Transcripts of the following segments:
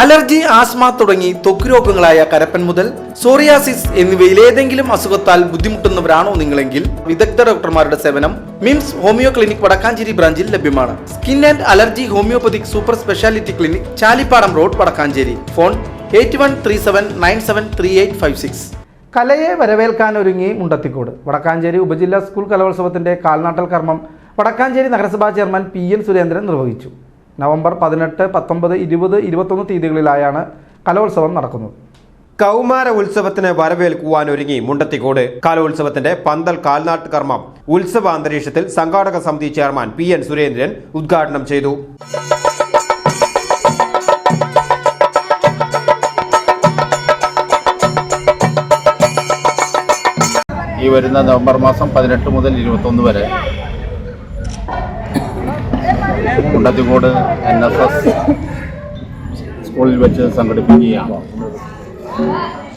Allergy asthma തുടങ്ങി ത്വക്ക് രോഗങ്ങളായ കരപ്പൻ മുതൽ സോറിയാസിസ് എന്നിവയിൽ ഏതെങ്കിലും അസുഖത്താൽ ബുദ്ധിമുട്ടുന്നവരാണോ നിങ്ങളെങ്കിൽ വിദഗ്ധ ഡോക്ടർമാരുടെ സേവനം മിംസ് ഹോമിയോ ക്ലിനിക് വടക്കാഞ്ചേരി ബ്രാഞ്ചിൽ ലഭ്യമാണ്. Skin and allergy homeopathic super speciality clinic Chalippadam road Vadakkanchery. Phone eight one three seven nine seven three eight five six. കലയെ വരവേൽക്കാൻ ഒരുങ്ങി മുണ്ടത്തിക്കോട്. വടക്കാഞ്ചേരി ഉപജില്ലാ സ്കൂൾ കലോത്സവത്തിന്റെ കാൽനാട്ടൽ കർമ്മം വടക്കാഞ്ചേരി നഗരസഭാ ചെയർമാൻ പി എൻ സുരേന്ദ്രൻ നിർവഹിച്ചു. നവംബർ പതിനെട്ട് പത്തൊമ്പത് ഇരുപത് ഇരുപത്തൊന്ന് തീയതികളിലായാണ് കലോത്സവം നടക്കുന്നത്. കൗമാര ഉത്സവത്തിന് വരവേൽക്കുവാൻ ഒരുങ്ങി മുണ്ടത്തിക്കോട്. കലോത്സവത്തിന്റെ പന്തൽ കാൽനാട്ട് കർമ്മം ഉത്സവ അന്തരീക്ഷത്തിൽ സംഘാടക സമിതി ചെയർമാൻ പി എൻ സുരേന്ദ്രൻ ഉദ്ഘാടനം ചെയ്തു. ഈ വരുന്ന നവംബർ മാസം പതിനെട്ട് മുതൽ ഇരുപത്തൊന്ന് വരെ കുണ്ടത്തിക്കോട് എൻ എസ് എസ് സ്കൂളിൽ വെച്ച് സംഘടിപ്പിക്കുകയാണ്.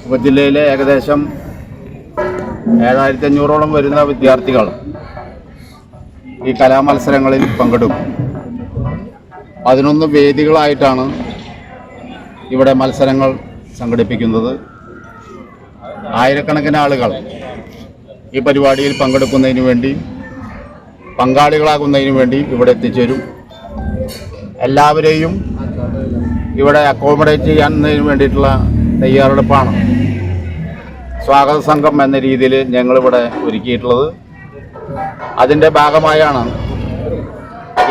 ഉപജില്ലയിലെ ഏകദേശം ഏഴായിരത്തി അഞ്ഞൂറോളം വരുന്ന വിദ്യാർത്ഥികൾ ഈ കലാമത്സരങ്ങളിൽ പങ്കെടുക്കും. പതിനൊന്ന് വേദികളായിട്ടാണ് ഇവിടെ മത്സരങ്ങൾ സംഘടിപ്പിക്കുന്നത്. ആയിരക്കണക്കിന് ആളുകൾ ഈ പരിപാടിയിൽ പങ്കെടുക്കുന്നതിന് വേണ്ടി പങ്കാളികളാകുന്നതിന് വേണ്ടി ഇവിടെ എത്തിച്ചേരും. എല്ലാവരെയും ഇവിടെ അക്കോമഡേറ്റ് ചെയ്യുന്നതിന് വേണ്ടിയിട്ടുള്ള തയ്യാറെടുപ്പാണ്. സ്വാഗത സംഘം എന്ന രീതിയിൽ ഞങ്ങളിവിടെ ഒരുക്കിയിട്ടുള്ളത്. അതിന്റെ ഭാഗമായാണ്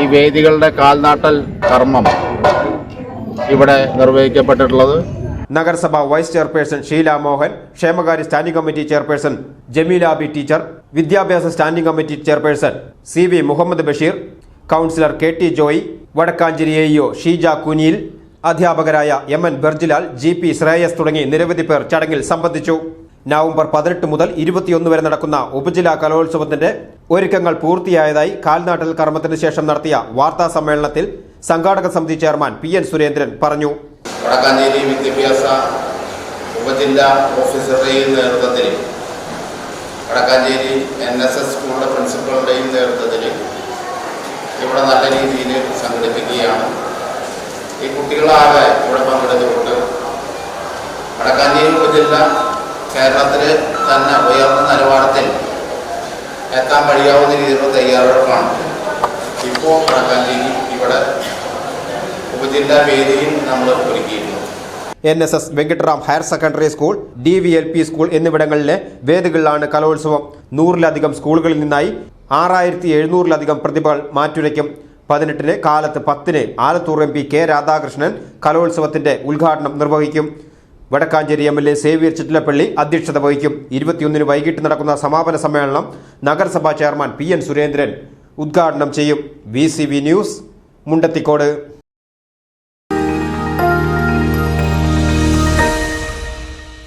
ഈ വേദികളുടെ കാൽനാട്ടൽ കർമ്മം ഇവിടെ നിർവഹിക്കപ്പെട്ടിട്ടുള്ളത്. നഗരസഭ വൈസ് ചെയർപേഴ്സൺ ഷീല മോഹൻ ക്ഷേമകാര്യ standing committee chairperson Jameelabi teacher വിദ്യാഭ്യാസ standing committee chairperson C Muhammad Basheer councillor K T Joy Vadakkanchery A EO Sheeja Kuniyil അധ്യാപകരായ M N Berjilal G P Shreyas തുടങ്ങി നിരവധി പേർ ചടങ്ങിൽ സംബന്ധിച്ചു. നവംബർ പതിനെട്ട് മുതൽ ഇരുപത്തിയൊന്ന് വരെ നടക്കുന്ന ഉപജില്ലാ കലോത്സവത്തിന്റെ ഒരുക്കങ്ങൾ പൂർത്തിയായതായി കാൽനാട്ടൽ കർമ്മത്തിന് ശേഷം നടത്തിയ വാർത്താ സമ്മേളനത്തിൽ സംഘാടക സമിതി ചെയർമാൻ പി എൻ സുരേന്ദ്രൻ പറഞ്ഞു. വടക്കാഞ്ചേരി വിദ്യാഭ്യാസ ഉപജില്ലാ ഓഫീസറുടെയും നേതൃത്വത്തിൽ വടക്കാഞ്ചേരി എൻ എസ് എസ് സ്കൂളിന്റെ പ്രിൻസിപ്പളുടെയും നേതൃത്വത്തിൽ ഇവിടെ നല്ല രീതിയിൽ സംഘടിപ്പിക്കുകയാണ്. ഈ കുട്ടികളാകെ ഇവിടെ പങ്കെടുത്തുകൊണ്ട് വടക്കാഞ്ചേരി ഉപജില്ല കേരളത്തിൽ തന്നെ ഉയർന്ന നിലവാരത്തിൽ എത്താൻ കഴിയാവുന്ന രീതിയിലുള്ള തയ്യാറെടുപ്പാണ്. ഇപ്പോൾ വടക്കാഞ്ചേരി ഇവിടെ ഉപജില്ലാ വേദിയിൽ നമ്മൾ ഒരുക്കിയിരുന്നു N S S Venkittaram higher secondary school D V L P school എന്നിവിടങ്ങളിലെ വേദികളിലാണ് കലോത്സവം. നൂറിലധികം സ്കൂളുകളിൽ നിന്നായി ആറായിരത്തി എഴുന്നൂറിലധികം പ്രതിഭകൾ മാറ്റുരയ്ക്കും. പതിനെട്ടിന് കാലത്ത് പത്തിന് Alathur M P K Radhakrishnan കലോത്സവത്തിന്റെ ഉദ്ഘാടനം നിർവഹിക്കും. Vadakkanchery M L A Xavier Chittilappally അധ്യക്ഷത വഹിക്കും. ഇരുപത്തിയൊന്നിന് വൈകിട്ട് നടക്കുന്ന സമാപന സമ്മേളനം നഗരസഭാ ചെയർമാൻ പി എൻ സുരേന്ദ്രൻ ഉദ്ഘാടനം ചെയ്യും. V news Mundathikode.